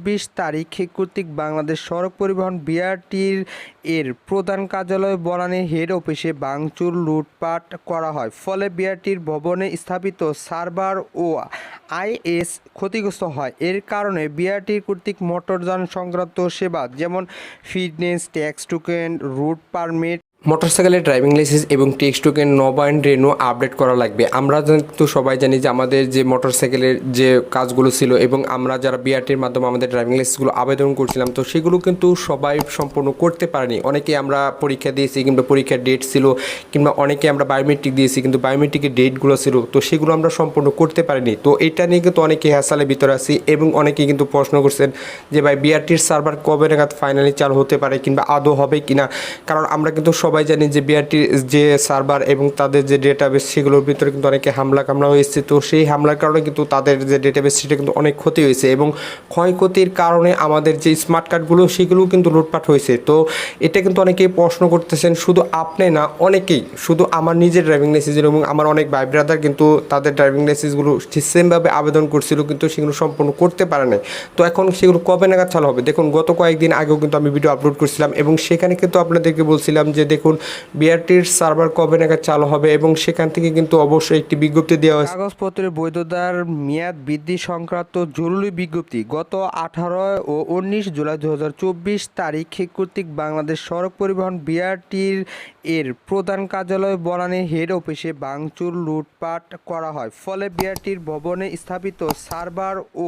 চব্বিশ তারিখে কর্তৃক বাংলাদেশ সড়ক পরিবহন বিআরটির এর প্রধান কার্যালয় বনানী হেড অফিসে ভাঙচুর, লুটপাট করা হয়। ফলে বিআরটির ভবনে স্থাপিত সার্ভার ও আইএস ক্ষতিগ্রস্ত হয়। এর কারণে বিআরটি কর্তৃক মোটরযান সংক্রান্ত সেবা, যেমন fitness, tax, token, route permit মোটরসাইকেলের ড্রাইভিং লাইসেন্স এবং টেক্সট টোকেন নবায়ন রেনো আপডেট করা লাগবে। আমরা তো সবাই জানি যে আমাদের যে মোটরসাইকেলের যে কাজগুলো ছিল এবং আমরা যারা বিআরটির মাধ্যমে আমাদের ড্রাইভিং লাইসেন্সগুলো আবেদন করছিলাম, তো সেগুলো কিন্তু সবাই সম্পূর্ণ করতে পারেনি। অনেকে আমরা পরীক্ষা দিয়েছি কিংবা পরীক্ষার ডেট ছিল কিংবা অনেকে আমরা বায়োমেট্রিক দিয়েছি, কিন্তু বায়োমেট্রিকের ডেটগুলো ছিল, তো সেগুলো আমরা সম্পূর্ণ করতে পারিনি। তো এটা নিয়ে কিন্তু অনেকে হ্যাসালের ভিতরে আছি এবং অনেকে কিন্তু প্রশ্ন করছেন যে ভাই বিআরটির সার্ভার কবে নাগাদ ফাইনালি চালু হতে পারে কিংবা আদৌ হবে কিনা? কারণ আমরা কিন্তু সবাই জানি যে বিআরটির যে সার্ভার এবং তাদের যে ডেটাবেস সেগুলোর ভিতরে কিন্তু অনেকে হামলা কামলা হয়েছে। তো সেই হামলার কারণে কিন্তু তাদের যে ডেটাবেস সেটা কিন্তু অনেক ক্ষতি হয়েছে এবং ক্ষয়ক্ষতির কারণে আমাদের যে স্মার্ট কার্ডগুলো সেগুলোও কিন্তু লুটপাট হয়েছে। তো এটা কিন্তু অনেকেই প্রশ্ন করতেছেন, শুধু আপনি না, অনেকেই, শুধু আমার নিজের ড্রাইভিং লাইসেন্সের এবং আমার অনেক ভাই ব্রাদার কিন্তু তাদের ড্রাইভিং লাইসেন্সগুলো সেমভাবে আবেদন করছিল কিন্তু সেগুলো সম্পূর্ণ করতে পারে নাই। তো এখন সেগুলো কবে নাগাদ চালু হবে? দেখুন, গত কয়েকদিন আগেও কিন্তু আমি ভিডিও আপলোড করছিলাম এবং সেখানে কিন্তু আপনাদেরকে বলছিলাম যে দেখুন, বিআরটির সার্ভার কবে নাগাদ চালু হবে এবং সেখান থেকে কিন্তু অবশ্যই একটি বিজ্ঞপ্তি দেওয়া হয়েছে। কাগজপত্রের বৈধতার মেয়াদ বৃদ্ধি সংক্রান্ত জরুরি বিজ্ঞপ্তি, গত আঠারো ও উনিশ জুলাই দু তারিখে কর্তৃক বাংলাদেশ সড়ক পরিবহন বিআরটির এর প্রধান কার্যালয় বনানী হেড অফিসে ভাঙচুর, লুটপাট করা হয়। ফলে বিআরটির ভবনে স্থাপিত সার্ভার ও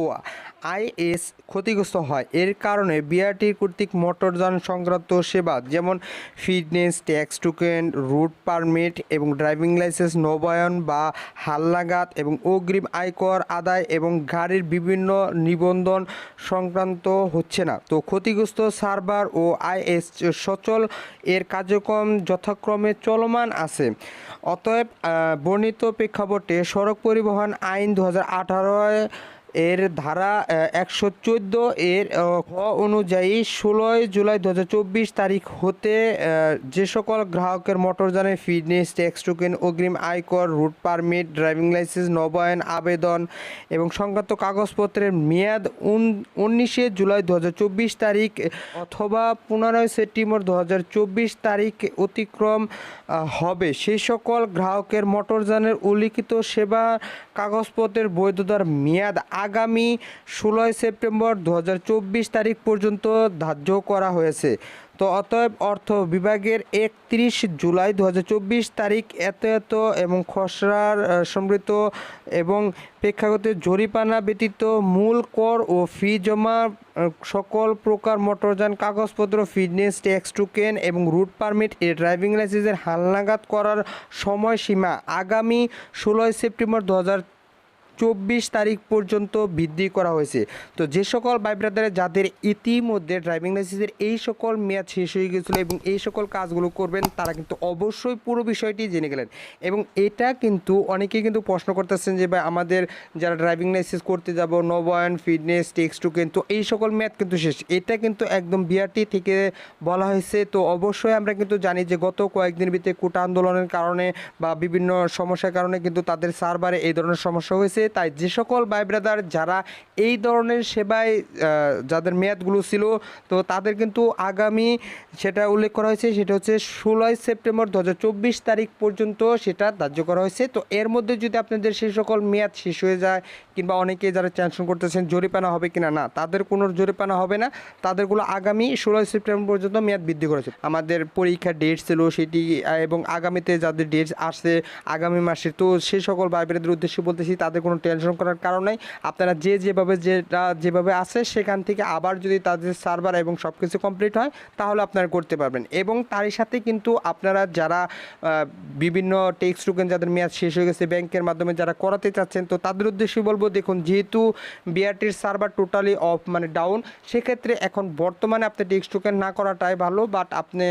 আইএস ক্ষতিগ্রস্ত হয়। এর কারণে বিআরটির কর্তৃক মোটরযান সংক্রান্ত সেবা, যেমন fitness tax token route permit এবং ড্রাইভিং লাইসেন্স নবায়ন বা হালনাগাদ এবং অগ্রিম আয়কর আদায় এবং গাড়ির বিভিন্ন নিবন্ধন সংক্রান্ত হচ্ছে না। তো ক্ষতিগ্রস্ত সার্ভার ও আইএস সচল এর কার্যক্রম যথাক্রমে চলমান আছে। অতএব বর্ণিত প্রেক্ষাপটে সড়ক পরিবহন আইন দু হাজার আঠারো এর ধারা একশো চোদ্দ এর হ অনুযায়ী ষোলোই জুলাই দু হাজার চব্বিশ তারিখ হতে যে সকল গ্রাহকের মোটরযানের ফিটনেস, ট্যাক্স টোকেন, অগ্রিম আয়কর, রুট পারমিট, ড্রাইভিং লাইসেন্স, নবায়ন, আবেদন এবং সংক্রান্ত কাগজপত্রের মেয়াদ উনিশে জুলাই দু হাজার চব্বিশ তারিখ অথবা পনেরোই সেপ্টেম্বর দু হাজার চব্বিশ তারিখ অতিক্রম হবে। সেই সকল গ্রাহকের মোটরযানের উল্লিখিত সেবা কাগজপত্রের বৈধতার মেয়াদ আগামী ষোলোই সেপ্টেম্বর দু হাজার চব্বিশ তারিখ পর্যন্ত ধার্য করা হয়েছে। তো অতএব অর্থ বিভাগের একত্রিশ জুলাই দু হাজার চব্বিশ তারিখ এত এত এবং খসড়ার সমৃদ্ধ এবং প্রেক্ষাগত জরিপানা ব্যতীত মূল কর ও ফি জমা সকল প্রকার মোটরযান, কাগজপত্র, ফিটনেস ট্যাক্স, টোকেন এবং রুট পারমিট এর ড্রাইভিং লাইসেন্সের হালনাগাদ করার সময়সীমা আগামী ষোলোই সেপ্টেম্বর দু চব্বিশ তারিখ পর্যন্ত বৃদ্ধি করা হয়েছে। তো যে সকল ভাই ব্রাদারে যাদের ইতিমধ্যে ড্রাইভিং লাইসেন্সের এই সকল মেয়াদ শেষ হয়ে গেছিল এবং এই সকল কাজগুলো করবেন, তারা কিন্তু অবশ্যই পুরো বিষয়টি জেনে গেলেন। এবং এটা কিন্তু অনেকেই কিন্তু প্রশ্ন করতেছেন যে, ভাই, আমাদের যারা ড্রাইভিং লাইসেন্স করতে যাব, নবায়ন ফিটনেস টেক্স টু কিন্তু এই সকল মেয়াদ কিন্তু শেষ। এটা কিন্তু একদম বিআরটি থেকে বলা হয়েছে। তো অবশ্যই আমরা কিন্তু জানি যে, গত কয়েকদিন ভিতরে কোটা আন্দোলনের কারণে বা বিভিন্ন সমস্যার কারণে কিন্তু তাদের সার্ভারে এই ধরনের সমস্যা হয়েছে। তাই যে সকল ভাই ব্রাদার যারা এই ধরনের সেবায় যাদের মেয়াদগুলো ছিল, তো তাদের কিন্তু আগামী সেটা উল্লেখ করা হয়েছে, সেটা হচ্ছে ষোলোই সেপ্টেম্বর দু হাজার চব্বিশ তারিখ পর্যন্ত সেটা ধার্য করা হয়েছে। তো এর মধ্যে যদি আপনাদের সেই সকল মেয়াদ শেষ হয়ে যায়, কিংবা অনেকে যারা টেনশন করতেছেন, জরিপানা হবে কিনা না, তাদের কোনো জরিপানা হবে না। তাদেরগুলো আগামী ষোলোই সেপ্টেম্বর পর্যন্ত মেয়াদ বৃদ্ধি করেছে। আমাদের পরীক্ষার ডেট ছিল সেটি এবং আগামীতে যাদের ডেট আসছে আগামী মাসে, তো সেই সকল ভাই বোনেদের উদ্দেশ্যে বলতেছি, তাদের কোনো টেনশন করার কারণ নাই। আপনারা যে যেভাবে যেটা যেভাবে আছে, সেখান থেকে আবার যদি তাদের সার্ভার এবং সব কিছু কমপ্লিট হয়, তাহলে আপনারা করতে পারবেন। এবং তারই সাথে কিন্তু আপনারা যারা বিভিন্ন টেক্স টোকেন যাদের মেয়াদ শেষ হয়ে গেছে ব্যাংকের মাধ্যমে যারা করাতে চাচ্ছেন, তো তাদের উদ্দেশ্যে বলব, দেখুন, যেহেতু বিআরটির সার্ভার টোটালি অফ মানে ডাউন সেক্ষেত্রে এখন বর্তমানে আপনি টেক্স টোকেন না করাটাই ভালো বাট আপনি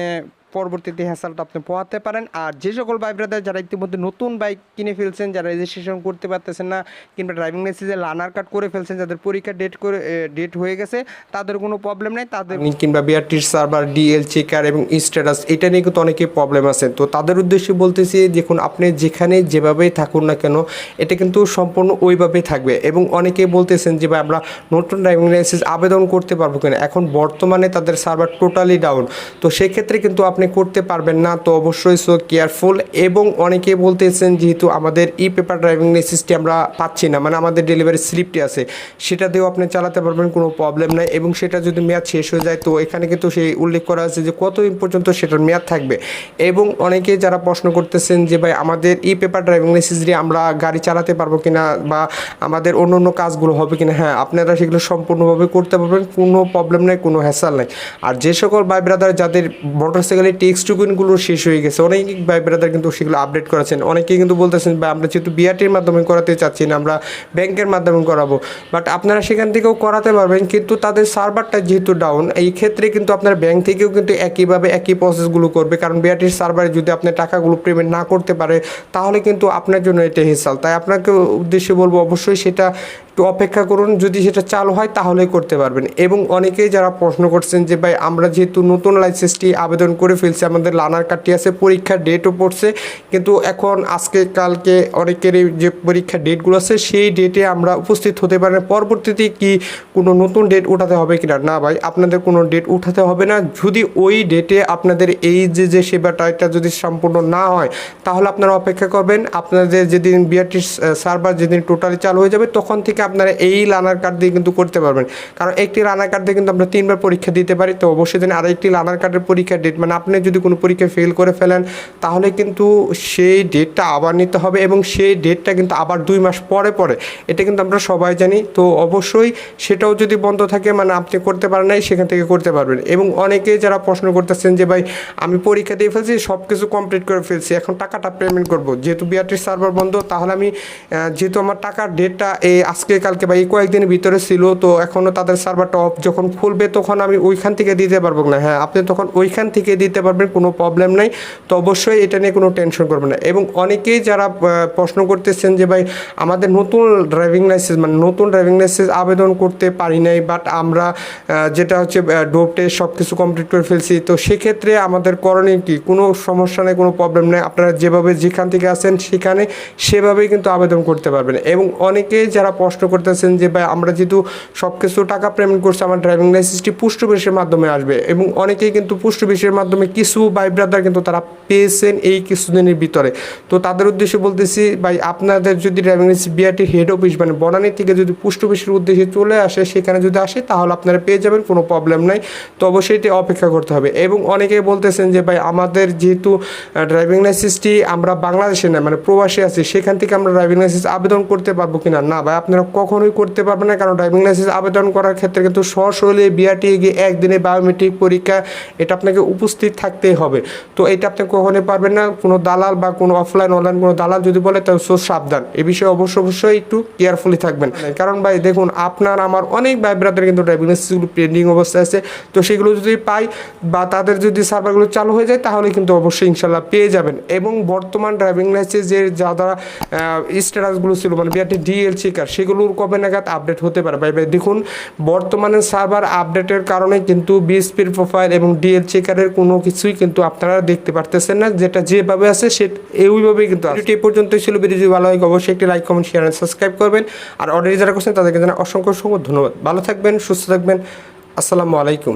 পরবর্তীতে হ্যাসালটা আপনি পোহাতে পারেন। আর যে সকল ভাই ব্রাদার যারা ইতিমধ্যে নতুন বাইক কিনে ফেলছেন, যারা রেজিস্ট্রেশন করতে পারতেছেন না কিংবা ড্রাইভিং লাইসেন্সে লার্নার কার্ড করে ফেলছেন, যাদের পরীক্ষা ডেট করে ডেট হয়ে গেছে, তাদের কোনো প্রবলেম নেই। তাদের কিংবা বিআরটির সার্ভার ডিএল চেকার এবং স্ট্যাটাস এটা নিয়ে কিন্তু অনেকেই প্রবলেম আছে তো তাদের উদ্দেশ্যে বলতেছি, দেখুন, আপনি যেখানে যেভাবেই থাকুন না কেন, এটা কিন্তু সম্পূর্ণ ওইভাবেই থাকবে। এবং অনেকেই বলতেছেন যে, ভাই, আমরা নতুন ড্রাইভিং লাইসেন্স আবেদন করতে পারব কিনা? এখন বর্তমানে তাদের সার্ভার টোটালি ডাউন তো সেক্ষেত্রে কিন্তু আপনি করতে পারবেন না, তো অবশ্যই সো কেয়ারফুল এবং অনেকে বলতেছেন যেহেতু আমাদের ই পেপার ড্রাইভিং লাইসেন্সটি আমরা পাচ্ছি না মানে আমাদের ডেলিভারি স্লিপটি আছে, সেটা দিয়েও আপনি চালাতে পারবেন, কোনো প্রবলেম নাই এবং সেটা যদি মেয়াদ শেষ হয়ে যায়, তো এখানে কিন্তু সেই উল্লেখ করা আছে যে কতদিন পর্যন্ত সেটার মেয়াদ থাকবে এবং অনেকে যারা প্রশ্ন করতেছেন যে ভাই আমাদের ই পেপার ড্রাইভিং লাইসেন্স দিয়ে আমরা গাড়ি চালাতে পারব কিনা বা আমাদের অন্য অন্য কাজগুলো হবে কিনা হ্যাঁ আপনারা সেগুলো সম্পূর্ণভাবে করতে পারবেন, কোনো প্রবলেম নেই, কোনো হ্যাসাল নেই। আর যে সকল ভাই ব্রাদার যাদের মোটরসাইকেলের টেক্সট টুকুনগুলো শেষ হয়ে গেছে। অনেক ভাই ব্রাদার কিন্তু সেগুলো আপডেট করেছেন অনেকেই কিন্তু বলতেছেন বা আমরা যেহেতু বিআরটির মাধ্যমে করাতে চাচ্ছি না, আমরা ব্যাংকের মাধ্যমে করাবো। বাট আপনারা সেখান থেকেও করাতে পারবেন, কিন্তু তাদের সার্ভারটা যেহেতু ডাউন এই ক্ষেত্রে কিন্তু আপনার ব্যাংক থেকেও কিন্তু একইভাবে একই প্রসেসগুলো করবে। কারণ বিআরটির সার্ভারে যদি আপনি টাকাগুলো পেমেন্ট না করতে পারে, তাহলে কিন্তু আপনার জন্য এটা হেসাল তাই আপনাকে উদ্দেশ্যে বলব, অবশ্যই সেটা একটু অপেক্ষা করুন, যদি সেটা চালু হয় তাহলেই করতে পারবেন। এবং অনেকেই যারা প্রশ্ন করছেন যে, ভাই, আমরা যেহেতু নতুন লাইসেন্সটি আবেদন করে ফেলছি, আমাদের লানার কার্ডটি আছে, পরীক্ষার ডেটও পড়ছে, কিন্তু এখন আজকে, কালকে অনেকেরই যে পরীক্ষার ডেটগুলো আছে, সেই ডেটে আমরা উপস্থিত হতে পারি। পরবর্তীতে কি কোনো নতুন ডেট উঠাতে হবে কিনা? না, ভাই, আপনাদের কোনো ডেট উঠাতে হবে না। যদি ওই ডেটে আপনাদের এই যে যে সেবাটা এটা যদি সম্পূর্ণ না হয়, তাহলে আপনারা অপেক্ষা করবেন। আপনাদের যেদিন বিআরটির সার্ভার যেদিন টোটালি চালু হয়ে যাবে, তখন থেকে আপনারা এই লানার কার্ড দিয়ে কিন্তু করতে পারবেন। কারণ একটি লানার কার্ড দিয়ে কিন্তু আমরা তিনবার পরীক্ষা দিতে পারি, তো অবশ্যই দিন আরেকটি লানার কার্ডের পরীক্ষার ডেট মানে আপনি যদি কোনো পরীক্ষায় ফেল করে ফেলেন, তাহলে কিন্তু সেই ডেটটা আবার নিতে হবে এবং সেই ডেটটা কিন্তু আবার দুই মাস পরে পরে। এটা কিন্তু আমরা সবাই জানি, তো অবশ্যই সেটাও যদি বন্ধ থাকে মানে আপনি করতে পারেন নাই, সেখান থেকে করতে পারবেন। এবং অনেকে যারা প্রশ্ন করতেছেন যে, ভাই, আমি পরীক্ষা দিয়ে ফেলছি সব কিছু কমপ্লিট করে ফেলছি, এখন টাকাটা পেমেন্ট করব। যেহেতু বিআরটির সার্ভার বন্ধ, তাহলে আমি যেহেতু আমার টাকার ডেটটা এই আজকে কালকে বা এই কয়েকদিনের ভিতরে ছিল, তো এখনও তাদের সার্ভারটা অফ যখন খুলবে তখন আমি ওইখান থেকে দিতে পারব না। হ্যাঁ আপনি তখন ওইখান থেকে দিতে পারবেন, কোনো প্রবলেম নাই। তো অবশ্যই এটা নিয়ে কোনো টেনশন করবেন না। এবং অনেকেই যারা প্রশ্ন করতেছেন যে ভাই, আমাদের নতুন ড্রাইভিং লাইসেন্স মানে নতুন ড্রাইভিং লাইসেন্স আবেদন করতে পারি নাই বাট আমরা যেটা হচ্ছে ডোপ টেস্ট সব কিছু কমপ্লিট করে ফেলছি, তো সেক্ষেত্রে আমাদের করণীয় কি? কোনো সমস্যা নেই, কোনো প্রবলেম নেই। আপনারা যেভাবে যেখান থেকে আসেন সেখানে সেভাবেই কিন্তু আবেদন করতে পারবেন। এবং অনেকেই যারা প্রশ্ন করতেছেন যে, ভাই, আমরা যেহেতু সব কিছু টাকা পেমেন্ট করছি, আমার ড্রাইভিং লাইসেন্সটি পুষ্ট বেশের মাধ্যমে আসবে। এবং অনেকেই কিন্তু পুষ্ট বেশের মাধ্যমে কিছু ভাই ব্রাদার কিন্তু তারা পেয়েছেন এই কিছুদিনের ভিতরে। তো তাদের উদ্দেশ্যে বলতেছি, ভাই, আপনাদের যদি driving licence BRT head office মানে বনানী থেকে যদি পুষ্ট বেশের উদ্দেশ্যে চলে আসে, সেখানে যদি আসে, তাহলে আপনারা পেয়ে যাবেন, কোনো প্রবলেম নাই। তো অবশ্যই এটি অপেক্ষা করতে হবে। এবং অনেকেই বলতেছেন যে, ভাই, আমাদের যেহেতু ড্রাইভিং লাইসেন্সটি আমরা বাংলাদেশে না মানে প্রবাসী আছি, সেখান থেকে আমরা ড্রাইভিং লাইসেন্স আবেদন করতে পারব কিনা? না, ভাই, আপনারা কখনোই করতে পারবে না, কারণ ড্রাইভিং লাইসেন্স আবেদন করার ক্ষেত্রে কিন্তু সশরীরে বিআরটি গিয়ে একদিনে বায়োমেট্রিক পরীক্ষা, এটা আপনাকে উপস্থিত থাকতেই হবে। তো এটা আপনি কখনোই পারবেন না, কোনো দালাল বা কোনো অফলাইন অনলাইন কোনো দালাল যদি বলে, তাহলে সো সাবধান। এ বিষয়ে অবশ্য অবশ্যই একটু কেয়ারফুলি থাকবেন। কারণ ভাই, দেখুন, আপনার, আমার অনেক ভাই ব্রাদার কিন্তু ড্রাইভিং লাইসেন্সগুলো পেন্ডিং অবস্থায় আছে। তো সেগুলো যদি পাই বা তাদের যদি সার্ভারগুলো চালু হয়ে যায়, তাহলে কিন্তু অবশ্যই ইনশাল্লাহ পেয়ে যাবেন। এবং বর্তমান ড্রাইভিং লাইসেন্সের যা যারা স্ট্যাটাসগুলো ছিল মানে বিআরটি ডিএল চেকার সেগুলোর কবে নাগাদ আপডেট হতে পারে? ভাই দেখুন, বর্তমানে সার্ভার আপডেটের কারণে কিন্তু বিএসপির প্রোফাইল এবং ডিএল চেকারের কোনো কিছুই কিন্তু আপনারা দেখতে পারতেছেন না। যেটা যেভাবে আছে, সে ওইভাবেই কিন্তু এই পর্যন্তই ছিল। ভিডিও ভালো হয় অবশ্যই একটি লাইক কমেন্ট শেয়ার সাবস্ক্রাইব করবেন। আর অলরেডি যারা করছেন, তাদেরকে জানা অসংখ্য অসংখ্য ধন্যবাদ। ভালো থাকবেন, সুস্থ থাকবেন। আসসালামু আলাইকুম।